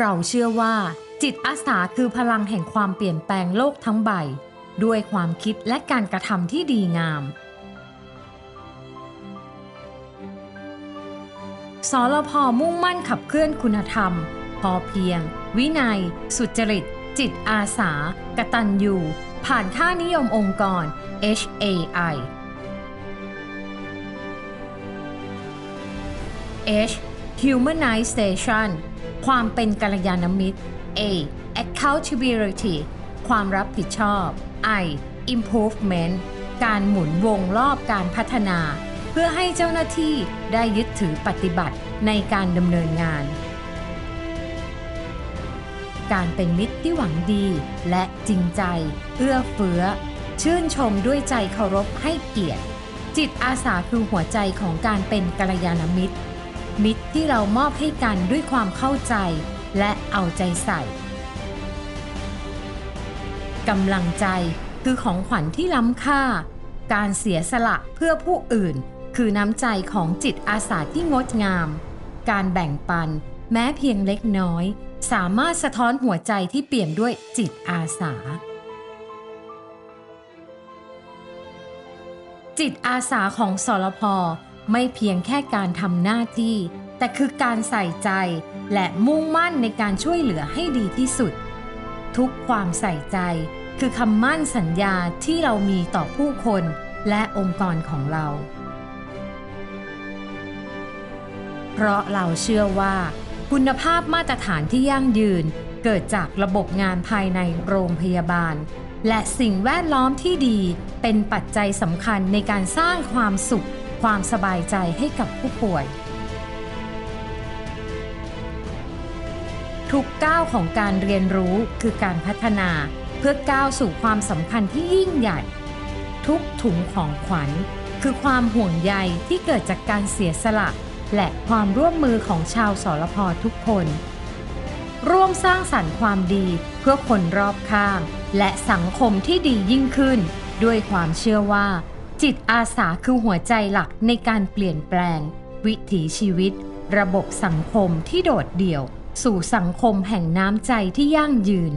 เราเชื่อว่า จิตอาสาคือพลังแห่งความเปลี่ยนแปลงโลกทั้งใบ ด้วยความคิดและการกระทำที่ดีงามสรพมุ่งมั่นขับเคลื่อนคุณธรรม พอเพียง วินัย สุจริต จิตอาสา กตัญญูผ่านค่านิยมองค์กร HAI H Humanization ความเป็นกัลยาณมิตร A Accountability ความรับผิดชอบ I Improvement การหมุนวงรอบการพัฒนา เพื่อให้เจ้าหน้าที่ได้ยึดถือปฏิบัติในการดำเนินงาน การเป็นมิตรที่หวังดีและจริงใจ เอื้อเฟื้อ ชื่นชมด้วยใจเคารพให้เกียรติ จิตอาสาคือหัวใจของการเป็นกัลยาณมิตร มิตรที่เรามอบให้กันด้วยความเข้าใจและเอาใจใส่กำลังใจคือของขวัญที่ล้ำค่า การเสียสละเพื่อผู้อื่น คือน้ำใจของจิตอาสาที่งดงาม การแบ่งปันแม้เพียงเล็กน้อย สามารถสะท้อนหัวใจที่เปี่ยมด้วยจิตอาสา จิตอาสาของสรพ ไม่เพียงแค่การทำหน้าที่ แต่คือการใส่ใจและมุ่งมั่นในการช่วยเหลือให้ดีที่สุด ทุกความใส่ใจคือคำมั่นสัญญาที่เรามีต่อผู้คนและองค์กรของเรา เพราะเราเชื่อว่า คุณภาพมาตรฐานที่ยั่งยืนเกิดจากระบบงานภายในโรงพยาบาล และสิ่งแวดล้อมที่ดีเป็นปัจจัยสำคัญในการสร้างความสุข ความสบายใจให้กับผู้ป่วย ทุกก้าวของการเรียนรู้คือการพัฒนาเพื่อก้าวสู่ความสำคัญที่ยิ่งใหญ่ ทุกถุงของขวัญ คือความห่วงใยที่เกิดจากการเสียสละ และความร่วมมือของชาวสรพทุกคน ร่วมสร้างสรรค์ความดีเพื่อคนรอบข้าง และสังคมที่ดียิ่งขึ้น ด้วยความเชื่อว่า จิตอาสาคือหัวใจหลักในการเปลี่ยนแปลง วิถีชีวิต ระบบสังคมที่โดดเดี่ยว สู่สังคมแห่งน้ำใจที่ยั่งยืน